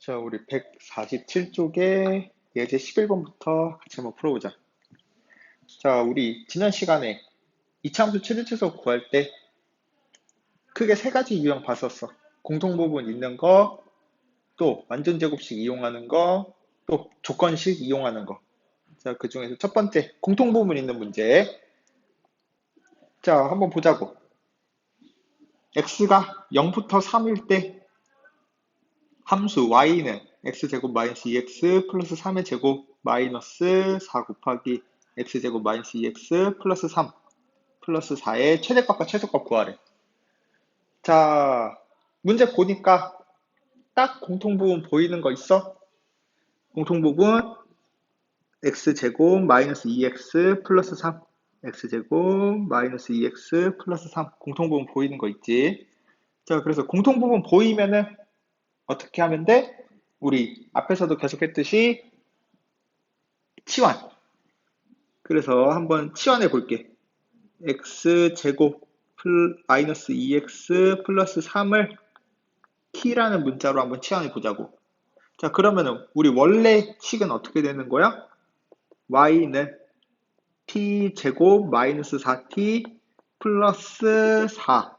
자, 우리 147쪽에 예제 11번부터 같이 한번 풀어보자. 자, 우리 지난 시간에 이차함수 최대최소 구할 때 크게 세 가지 유형 봤었어. 공통부분 있는 거, 또 완전제곱식 이용하는 거, 또 조건식 이용하는 거. 자, 그 중에서 첫 번째, 공통부분 있는 문제. 자, 한번 보자고. x가 0부터 3일 때 함수 y는 x제곱 마이너스 2x 플러스 3의 제곱 마이너스 4 곱하기 x제곱 마이너스 2x 플러스 3 플러스 4의 최대값과 최소값 구하래. 자, 문제 보니까 딱 공통부분 보이는 거 있어? 공통부분 x제곱 마이너스 2x 플러스 3 x제곱 마이너스 2x 플러스 3 공통부분 보이는 거 있지? 자, 그래서 공통부분 보이면은 어떻게 하면 돼? 우리 앞에서도 계속 했듯이 치환. 그래서 한번 치환해 볼게. x제곱 마이너스 2x 플러스 3을 t라는 문자로 한번 치환해 보자고. 자, 그러면은 우리 원래 식은 어떻게 되는 거야? y는 t제곱 마이너스 4t 플러스 4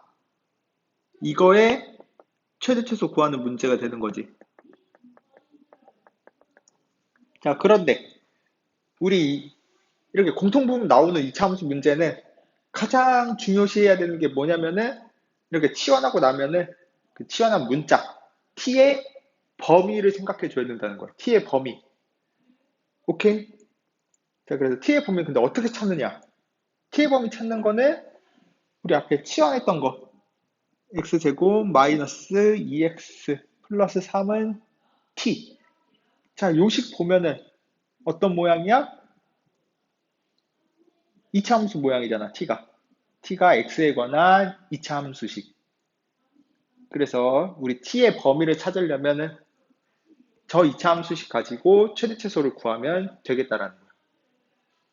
이거의 최대 최소 구하는 문제가 되는 거지. 자, 그런데 우리 이렇게 공통부분 나오는 이차함수 문제는 가장 중요시해야 되는 게 뭐냐면은 이렇게 치환하고 나면은 그 치환한 문자 t의 범위를 생각해 줘야 된다는 거야. t의 범위. 오케이? 자, 그래서 t의 범위 근데 어떻게 찾느냐? t의 범위 찾는 거는 우리 앞에 치환했던 거 x제곱 마이너스 2x 플러스 3은 t. 자, 요식 보면은 어떤 모양이야? 이차함수 모양이잖아, t가. t가 x에 관한 이차함수식. 그래서 우리 t의 범위를 찾으려면은 저 이차함수식 가지고 최대 최소를 구하면 되겠다라는 거야.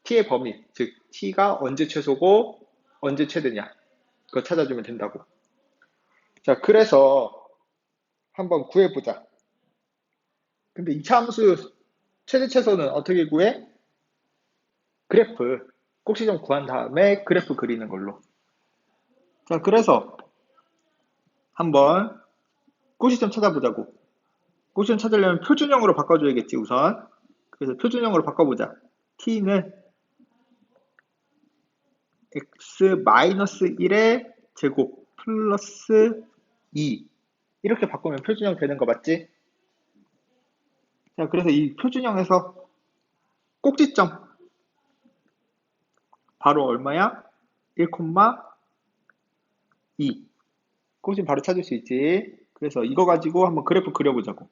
t의 범위, 즉 t가 언제 최소고 언제 최대냐. 그거 찾아주면 된다고. 자, 그래서 한번 구해보자. 근데 이차함수 최대 최소는 어떻게 구해? 그래프 꼭지점 구한 다음에 그래프 그리는 걸로. 자, 그래서 한번 꼭지점 찾아보자고. 꼭지점 찾으려면 표준형으로 바꿔줘야겠지, 우선. 그래서 표준형으로 바꿔보자. t는 x-1의 제곱 플러스 2 이렇게 바꾸면 표준형 되는 거 맞지? 자, 그래서 이 표준형에서 꼭지점 바로 얼마야? 1,2 꼭지점 바로 찾을 수 있지. 그래서 이거 가지고 한번 그래프 그려보자고.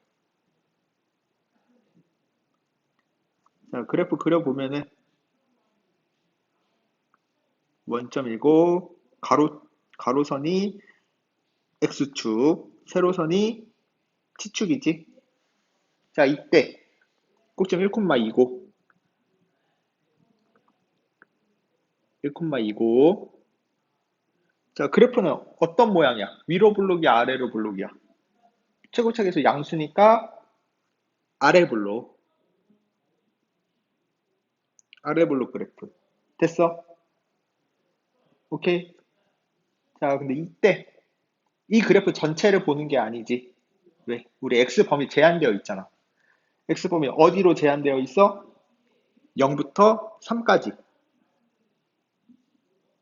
자, 그래프 그려보면은 원점이고 가로 가로선이 x축, 세로선이 t축이지. 자, 이때 꼭지점 1,2고 1,2고 자, 그래프는 어떤 모양이야? 위로 블록이야, 아래로 블록이야? 최고차계수 양수니까 아래 블록. 아래 블록 그래프. 됐어? 오케이? 자, 근데 이때 이 그래프 전체를 보는 게 아니지. 왜? 우리 x 범위 제한되어 있잖아. x 범위 어디로 제한되어 있어? 0부터 3까지.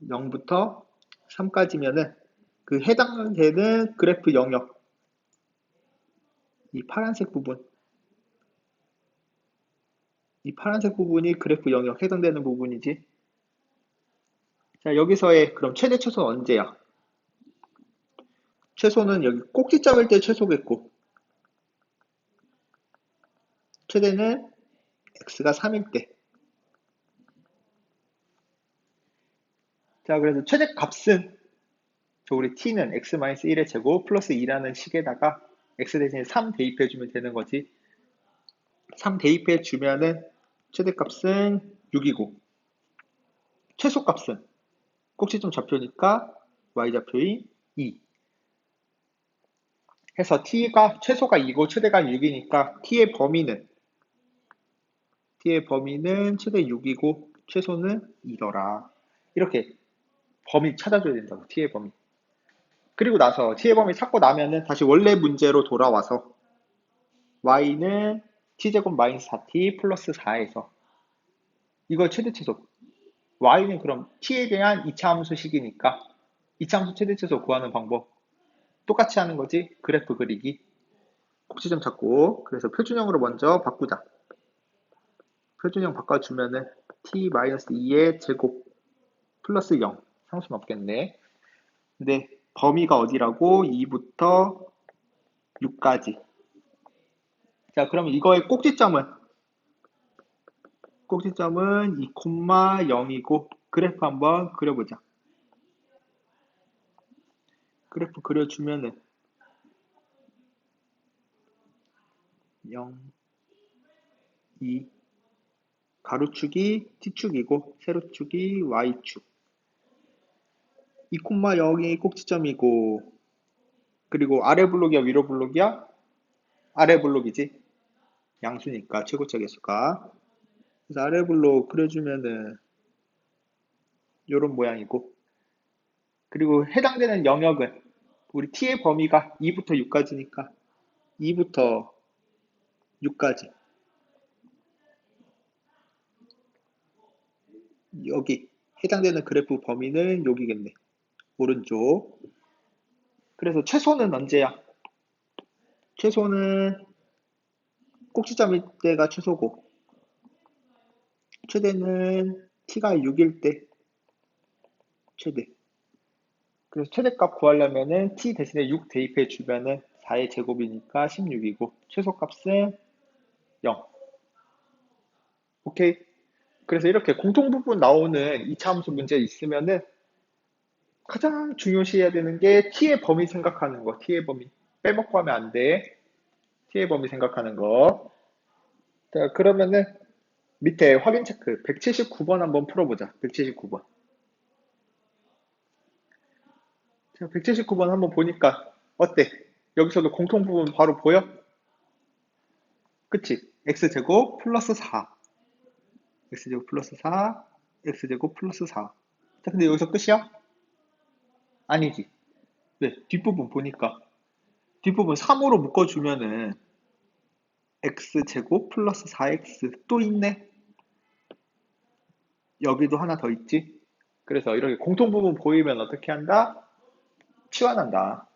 0부터 3까지면은 그 해당되는 그래프 영역. 이 파란색 부분. 이 파란색 부분이 그래프 영역 해당되는 부분이지. 자, 여기서의 그럼 최대 최소는 언제야? 최소는 여기 꼭지점일 때 최소겠고 최대는 x가 3일 때. 자, 그래서 최대 값은 저 우리 t는 x-1의 제곱 플러스 2라는 식에다가 x 대신에 3 대입해 주면 되는 거지. 3 대입해 주면은 최대값은 6이고 최소값은 꼭지점 좌표니까 y좌표인 2. 해서 t가 최소가 2고 최대가 6이니까 t의 범위는 t의 범위는 최대 6이고 최소는 2더라. 이렇게 범위 찾아줘야 된다고 t의 범위. 그리고 나서 t의 범위 찾고 나면은 다시 원래 문제로 돌아와서 y는 t제곱 마이너스 4t 플러스 4에서 이거 최대 최소 y는 그럼 t에 대한 2차 함수식이니까 2차 함수 최대 최소 구하는 방법 똑같이 하는 거지? 그래프 그리기. 꼭지점 찾고. 그래서 표준형으로 먼저 바꾸자. 표준형 바꿔주면은 t-2의 제곱 플러스 0 상수는 없겠네. 근데 범위가 어디라고? 2부터 6까지. 자 그러면 이거의 꼭지점은? 꼭지점은 2,0이고 그래프 한번 그려보자 그래프 그려주면은 0, 2, 가로축이 t축이고 세로축이 y축. 2,0이 꼭지점이고 그리고 아래 블록이야 위로 블록이야? 아래 블록이지. 양수니까 최고차 계수가. 그래서 아래 블록 그려주면은 요런 모양이고. 그리고 해당되는 영역은 우리 t의 범위가 2부터 6까지니까 2부터 6까지. 여기 해당되는 그래프 범위는 여기겠네. 오른쪽. 그래서 최소는 언제야? 최소는 꼭지점일 때가 최소고 최대는 t가 6일 때 최대 그래서 최대값 구하려면은 t 대신에 6 대입해 주면은 4의 제곱이니까 16이고 최소값은 0 오케이? 그래서 이렇게 공통 부분 나오는 2차 함수 문제 있으면은 가장 중요시해야 되는 게 t의 범위 생각하는 거. T의 범위. 빼먹고 하면 안 돼. T의 범위 생각하는 거. 자, 그러면은 밑에 확인 체크. 179번 한번 풀어보자. 179번. 자, 179번 한번 보니까 어때? 여기서도 공통 부분 바로 보여? 그치? x제곱 플러스 4 x제곱 플러스 4 x제곱 플러스 4 자, 근데 여기서 끝이야? 아니지. 네, 뒷부분 보니까 뒷부분 3으로 묶어주면은 x제곱 플러스 4x 또 있네. 여기도 하나 더 있지. 그래서 이렇게 공통부분 보이면 어떻게 한다? 치환한다.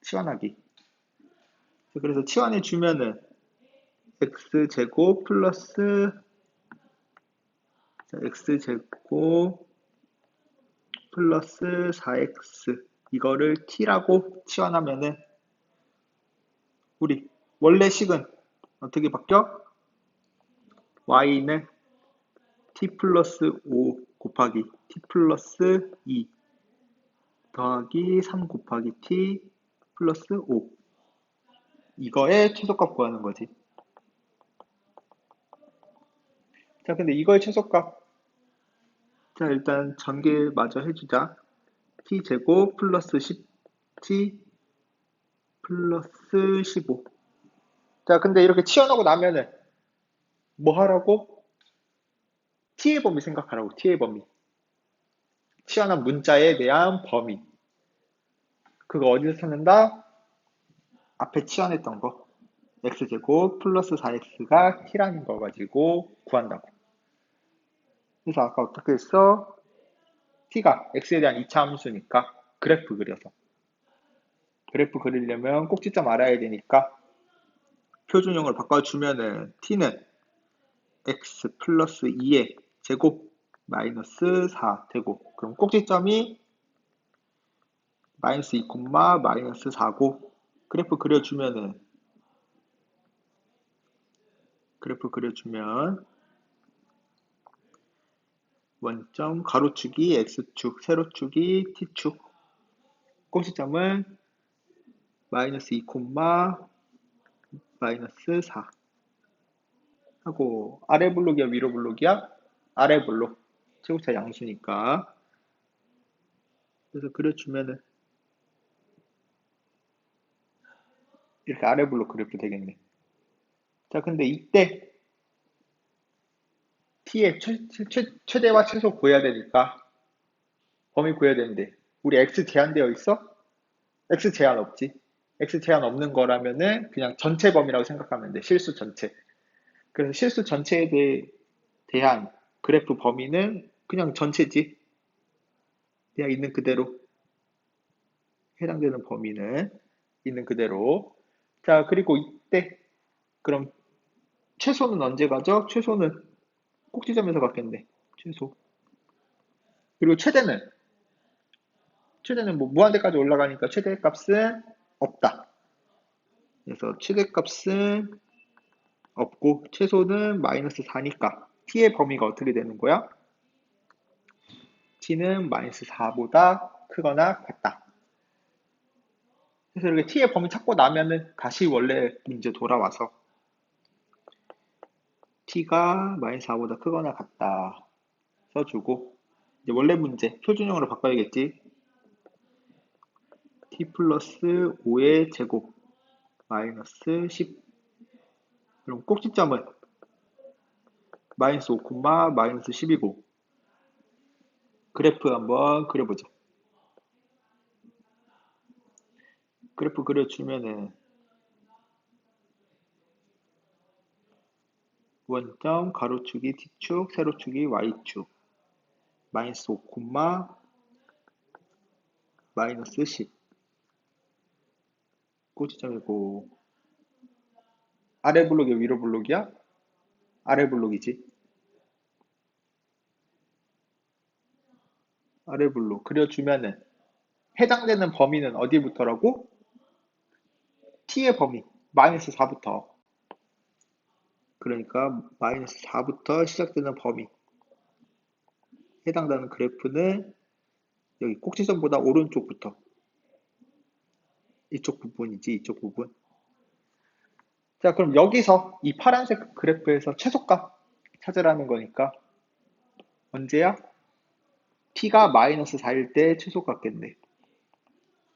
치환하기. 그래서 치환해 주면은 x제곱 플러스 x제곱 플러스 4x 이거를 t라고 치환하면은 우리 원래 식은 어떻게 바뀌어? y는 t 플러스 5 곱하기 t 플러스 2 더하기 3 곱하기 t 플러스 5 이거의 최소값 구하는 거지. 자, 근데 이거의 최소값 자, 일단 전개 마저 해주자. t 제곱 플러스 10t 플러스 15 자, 근데 이렇게 치워놓고 나면은 뭐 하라고? t의 범위 생각하라고, t의 범위. 치환한 문자에 대한 범위. 그거 어디서 찾는다? 앞에 치환했던 거. x제곱 플러스 4x가 t라는 거 가지고 구한다고. 그래서 아까 어떻게 했어? t가 x에 대한 2차 함수니까 그래프 그려서. 그래프 그리려면 꼭지점 알아야 되니까 표준형을 바꿔주면은 t는 x 플러스 2의 제곱 마이너스 4 되고 그럼 꼭지점이 마이너스 2, 마이너스 4고 그래프 그려주면은 그래프 그려주면 원점 가로축이 x축, 세로축이 t축. 꼭지점은 마이너스 2, 마이너스 4 하고 아래 블록이야 위로 블록이야? 아래 블록 최고차 양수니까 그래서 그려주면은 이렇게 아래 블록 그래프 되겠네. 자, 근데 이때 t의 최, 최, 최대와 최소 구해야 되니까 범위 구해야 되는데 우리 x 제한되어 있어? x 제한 없지. x 제한 없는 거라면은 그냥 전체 범위라고 생각하면 돼. 실수 전체. 그래서 실수 전체에 대해, 대한 그래프 범위는 그냥 전체지. 그냥 있는 그대로. 해당되는 범위는 있는 그대로. 자, 그리고 이때 그럼 최소는 언제 가죠? 최소는 꼭지점에서 갖겠네. 최소. 그리고 최대는 최대는 뭐 무한대까지 올라가니까 최대 값은 없다. 그래서 최대 값은 없고 최소는 마이너스 4니까 t의 범위가 어떻게 되는 거야? T는 마이너스 4보다 크거나 같다. 그래서 이렇게 t의 범위 찾고 나면은 다시 원래 문제 돌아와서 t가 마이너스 4보다 크거나 같다 써주고 이제 원래 문제 표준형으로 바꿔야겠지 t 플러스 5의 제곱 마이너스 10 그럼 꼭지점은 마이너스 5, 마이너스 10이고 그래프 한번 그려보자 그래프 그려주면은 원점 가로축이 T축, 세로축이 Y축 마이너스 5, 마이너스 10 꼬지점이고. 아래 블록이 위로 블록이야? 아래 블록이지 아래 블록 그려주면은 해당되는 범위는 어디부터라고? t의 범위 마이너스 4부터 그러니까 마이너스 4부터 시작되는 범위 해당되는 그래프는 여기 꼭지점보다 오른쪽부터 이쪽 부분이지 이쪽 부분 자 그럼 여기서 이 파란색 그래프에서 최소값 찾으라는 거니까 언제야? T가 마이너스 4일 때 최소값겠네.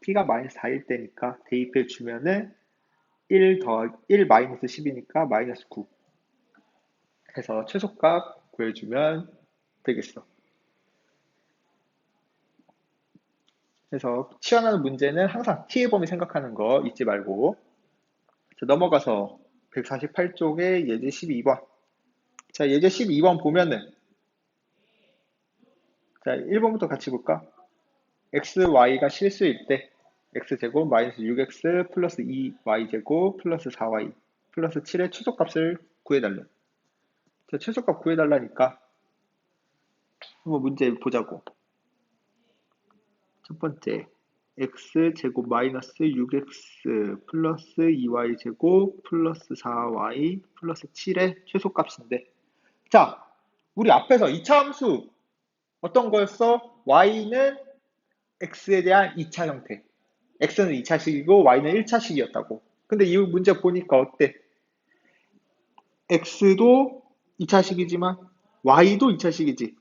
T가 마이너스 4일 때니까 대입해 주면은 1 더, 1 마이너스 10이니까 마이너스 9 해서 최소값 구해주면 되겠어. 그래서 치환하는 문제는 항상 t의 범위 생각하는 거 잊지 말고. 자, 넘어가서 148쪽에 예제 12번. 자 예제 12번 보면은 자 1번부터 같이 볼까? x, y가 실수일 때 x제곱 마이너스 6x 플러스 2y제곱 플러스 4y 플러스 7의 최소값을 구해달래. 자, 최소값 구해달라니까 한번 문제 보자고. 첫 번째 x제곱 마이너스 6x 플러스 2y제곱 플러스 4y 플러스 7의 최소값인데 자, 우리 앞에서 2차 함수 어떤 거였어? y는 x에 대한 2차 형태 x는 2차식이고 y는 1차식이었다고. 근데 이 문제 보니까 어때? x도 2차식이지만 y도 2차식이지.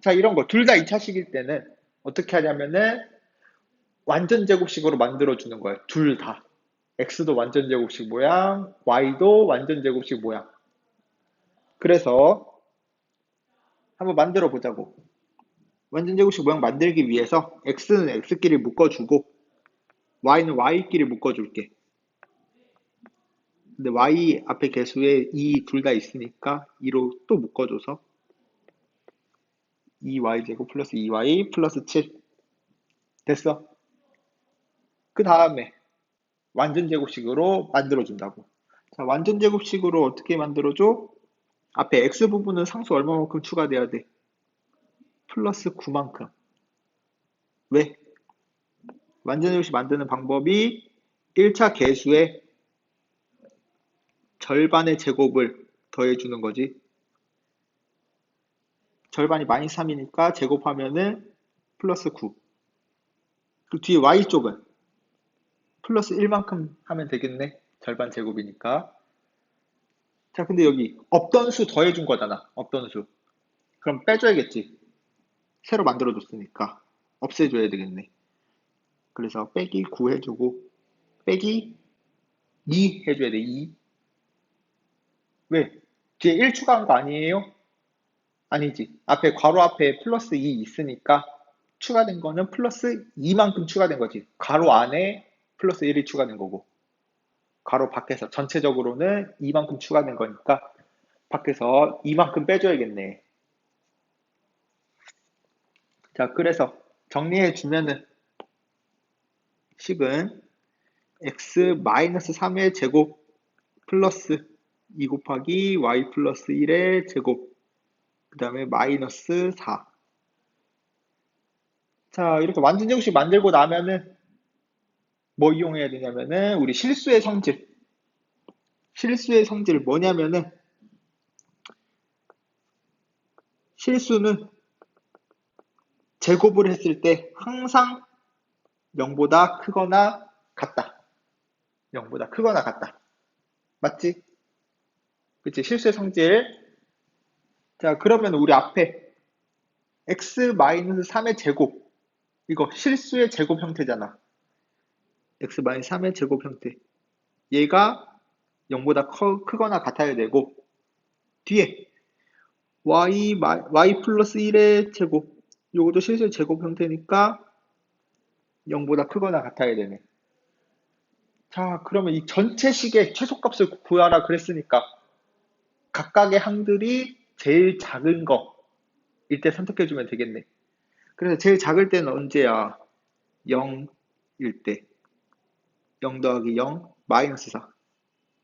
자, 이런 거 둘 다 2차식일 때는 어떻게 하냐면은 완전 제곱식으로 만들어 주는 거예요. 둘 다. x도 완전 제곱식 모양, y도 완전 제곱식 모양. 그래서 한번 만들어 보자고. 완전 제곱식 모양 만들기 위해서 x는 x끼리 묶어주고 y는 y끼리 묶어줄게. 근데 y 앞에 개수에 2 둘 다 있으니까 2로 또 묶어줘서 2y제곱 플러스 2y 플러스 7 됐어. 그 다음에 완전 제곱식으로 만들어준다고. 자, 완전 제곱식으로 어떻게 만들어줘? 앞에 x 부분은 상수 얼마만큼 추가돼야 돼? 플러스 9만큼. 왜? 완전 제곱식 만드는 방법이 1차 개수의 절반의 제곱을 더해주는 거지. 절반이 마이너스 3이니까 제곱하면은 플러스 9. 그 뒤에 y쪽은 플러스 1만큼 하면 되겠네. 절반 제곱이니까. 자, 근데 여기 없던 수 더해준 거잖아. 없던 수. 그럼 빼줘야겠지. 새로 만들어줬으니까. 없애줘야 되겠네. 그래서 빼기 9 해주고 빼기 2 해줘야 돼, 2. 왜? 뒤에 1 추가한 거 아니에요? 아니지. 앞에 괄호 앞에 플러스 2 있으니까 추가된 거는 플러스 2만큼 추가된 거지. 괄호 안에 플러스 1이 추가된 거고. 괄호 밖에서 전체적으로는 2만큼 추가된 거니까 밖에서 이만큼 빼줘야겠네. 자, 그래서 정리해 주면은 10은 x-3의 제곱 플러스 2 곱하기 y 플러스 1의 제곱 그 다음에 마이너스 4 자, 이렇게 완전 정식 만들고 나면은 뭐 이용해야 되냐면은 우리 실수의 성질 실수의 성질 뭐냐면은 실수는 제곱을 했을 때 항상 0보다 크거나 같다. 0보다 크거나 같다. 맞지? 그치? 실수의 성질. 자, 그러면 우리 앞에 x-3의 제곱. 이거 실수의 제곱 형태잖아. X-3의 제곱 형태. 얘가 0보다 커, 크거나 같아야 되고, 뒤에 y, y 플러스 1의 제곱. 요것도 실수의 제곱 형태니까 0보다 크거나 같아야 되네. 자, 그러면 이 전체 식의 최소값을 구하라 그랬으니까 각각의 항들이 제일 작은 거 일 때 선택해 주면 되겠네. 그래서 제일 작을 때는 언제야? 0일 때. 0 더하기 0, 마이너스 4.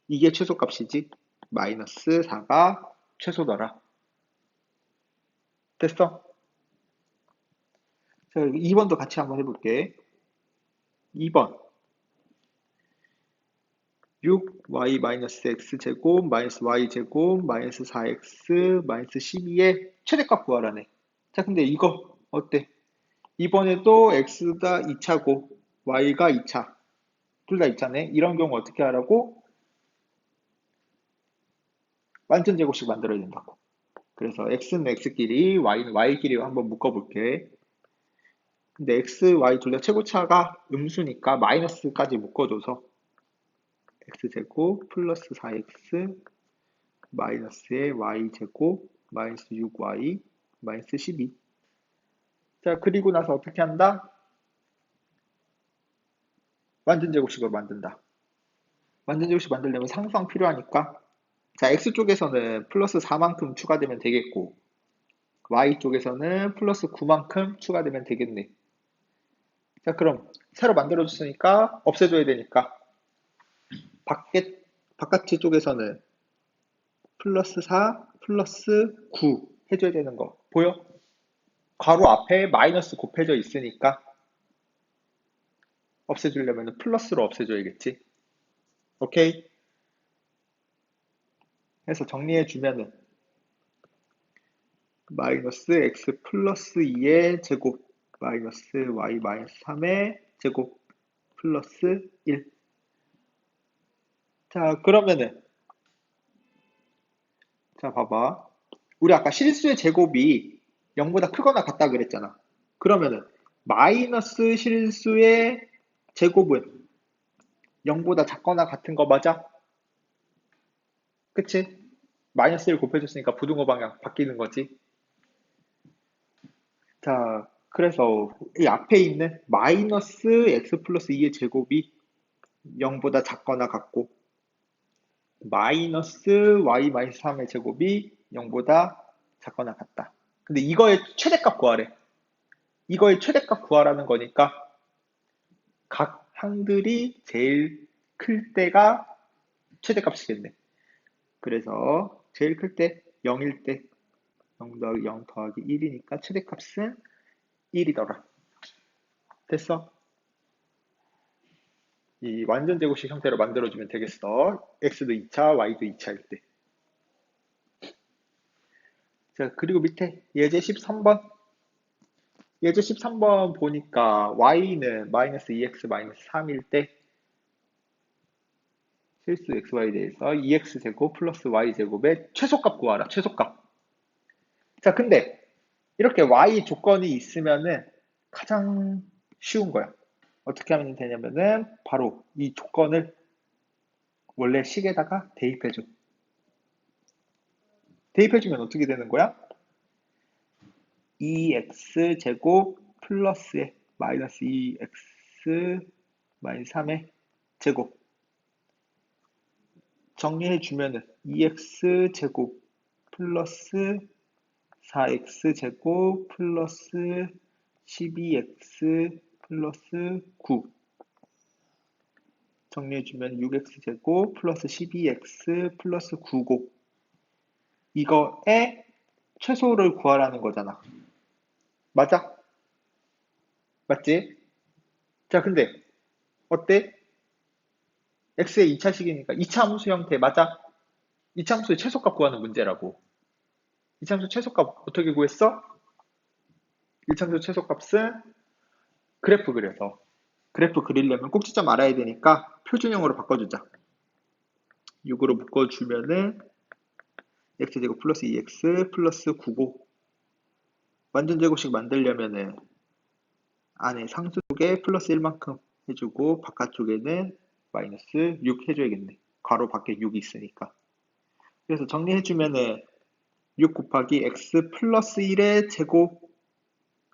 이게 최소값이지. 마이너스 4가 최소더라. 됐어? 자, 2번도 같이 한번 해볼게. 2번. 6y 마이너스 x제곱 마이너스 y제곱 마이너스 4x 마이너스 12의 최대값 구하라네. 자, 근데 이거 어때? 이번에도 x가 2차고 y가 2차. 둘다 2차네. 이런 경우 어떻게 하라고? 완전 제곱식 만들어야 된다고. 그래서 x는 x끼리, y는 y끼리 한번 묶어볼게. 근데 x, y 둘 다 최고차가 음수니까 마이너스까지 묶어줘서 x제곱 플러스 4x 마이너스의 y제곱 마이너스 6y 마이너스 12 자, 그리고 나서 어떻게 한다? 완전 제곱식으로 만든다. 완전 제곱식 만들려면 상수항 필요하니까 자, x쪽에서는 플러스 4만큼 추가되면 되겠고 y쪽에서는 플러스 9만큼 추가되면 되겠네. 자, 그럼 새로 만들어줬으니까 없애줘야 되니까 밖에, 바깥 쪽에서는 플러스 4, 플러스 9 해줘야 되는 거 보여? 괄호 앞에 마이너스 곱해져 있으니까 없애주려면 플러스로 없애줘야겠지. 오케이? 해서 정리해주면은 마이너스 x 플러스 2의 제곱 마이너스 y 마이너스 3의 제곱 플러스 1 자, 그러면은 자, 봐봐. 우리 아까 실수의 제곱이 0보다 크거나 같다 그랬잖아. 그러면은 마이너스 실수의 제곱은 0보다 작거나 같은 거 맞아? 그치? 마이너스 1 곱해줬으니까 부등호 방향 바뀌는 거지. 자, 그래서 이 앞에 있는 마이너스 x 플러스 2의 제곱이 0보다 작거나 같고 마이너스 y 마이너스 3의 제곱이 0보다 작거나 같다. 근데 이거의 최대값 구하래. 이거의 최대값 구하라는 거니까 각 항들이 제일 클 때가 최대값이겠네. 그래서 제일 클 때 0일 때 0 더하기 0 더하기 1이니까 최대값은 1이더라. 됐어? 이 완전 제곱식 형태로 만들어주면 되겠어. x도 2차, y도 2차일 때. 자, 그리고 밑에 예제 13번. 예제 13번 보니까 y는 마이너스 2x 마이너스 3일 때 실수 xy에 대해서 2x제곱 플러스 y제곱의 최소값 구하라. 최소값. 자, 근데 이렇게 y 조건이 있으면은 가장 쉬운 거야. 어떻게 하면 되냐면은 바로 이 조건을 원래 식에다가 대입해줘. 대입해주면 어떻게 되는 거야? 2x 제곱 플러스에 마이너스 2x 마이너스 3의 제곱. 정리해 주면은 2x 제곱 플러스 4x 제곱 플러스 12x 플러스 9 정리해 주면 6x 제곱 플러스 12x 플러스 9고. 이거의 최소를 구하라는 거잖아. 맞아? 맞지? 자, 근데 어때? x의 2차식이니까 2차 함수 형태 맞아? 2차 함수의 최소값 구하는 문제라고. 2차 함수 최소값 어떻게 구했어? 1차 함수 최소값은 그래프 그려서 그래프 그리려면 꼭지점 알아야 되니까 표준형으로 바꿔주자. 6으로 묶어주면은 x제곱 플러스 2x 플러스 9고 완전 제곱식 만들려면은 안에 상수 쪽에 플러스 1만큼 해주고 바깥쪽에는 마이너스 6 해줘야겠네. 괄호 밖에 6이 있으니까. 그래서 정리해주면은 6 곱하기 x 플러스 1의 제곱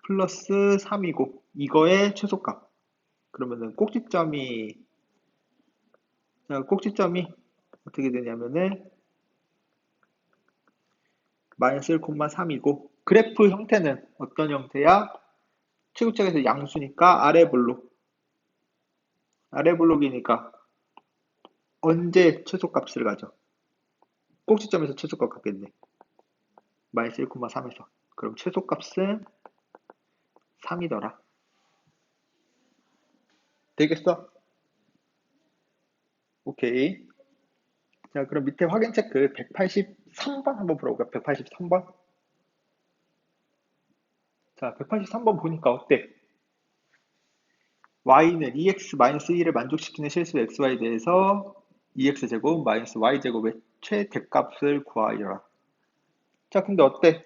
플러스 3이고 이거의 최소값. 그러면은 꼭지점이 자, 꼭지점이 어떻게 되냐면은 마이너스 1,3이고 그래프 형태는 어떤 형태야? 최고점에서 양수니까 아래 블록 아래 블록이니까 언제 최소값을 가져? 꼭지점에서 최소값 갖겠네. 마이너스 1,3에서 그럼 최소값은 3이더라. 되겠어? 오케이. 자, 그럼 밑에 확인 체크 183번 한번 풀어볼까? 183번? 자, 183번 보니까 어때? y는 2x-1을 만족시키는 실수 xy에 대해서 2x제곱 마이너스 y제곱의 최대값을 구하여라. 자, 근데 어때?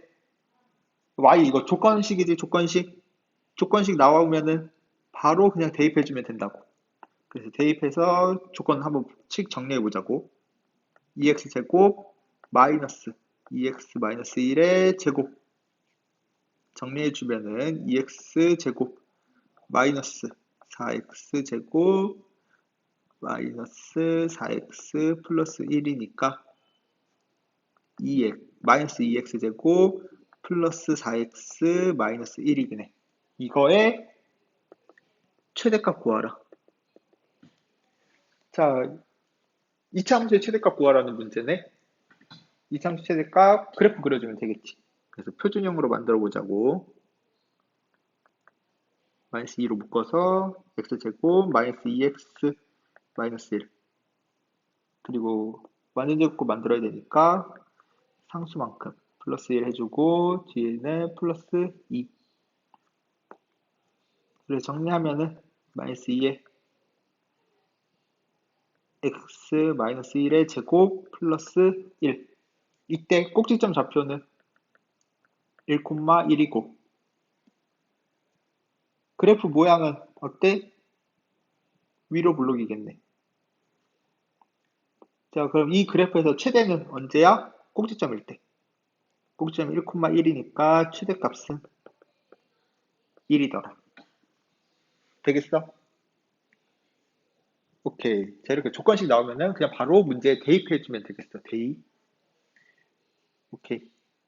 y 이거 조건식이지, 조건식? 조건식 나오면은 바로 그냥 대입해주면 된다고. 그래서 대입해서 조건 한번 칙 정리해 보자고. 2x제곱 마이너스 2x 마이너스 1의 제곱 정리해 주면은 2x제곱 마이너스 4x제곱 마이너스 4x 플러스 1이니까 2x 마이너스 2x제곱 플러스 4x 마이너스 1이겠네. 이거의 최대값 구하라. 자, 2차 함수의 최대값 구하라는 문제네. 2차 함수 최대값 그래프 그려주면 되겠지. 그래서 표준형으로 만들어 보자고. 마이너스 2로 묶어서 x제곱 마이너스 2x 마이너스 1 그리고 완전제곱 만들어야 되니까 상수만큼 플러스 1 해주고 뒤에는 플러스 2 그래서 정리하면은 마이너스 2에 x 마이너스 1의 제곱 플러스 1 이때 꼭지점 좌표는 1,1이고 그래프 모양은 어때? 위로 블록이겠네. 자, 그럼 이 그래프에서 최대는 언제야? 꼭지점일 때. 꼭지점 1,1이니까 최대값은 1이더라. 되겠어? 오케이. 자, 이렇게 조건식 나오면은 그냥 바로 문제에 대입해주면 되겠어. 대입. 오케이.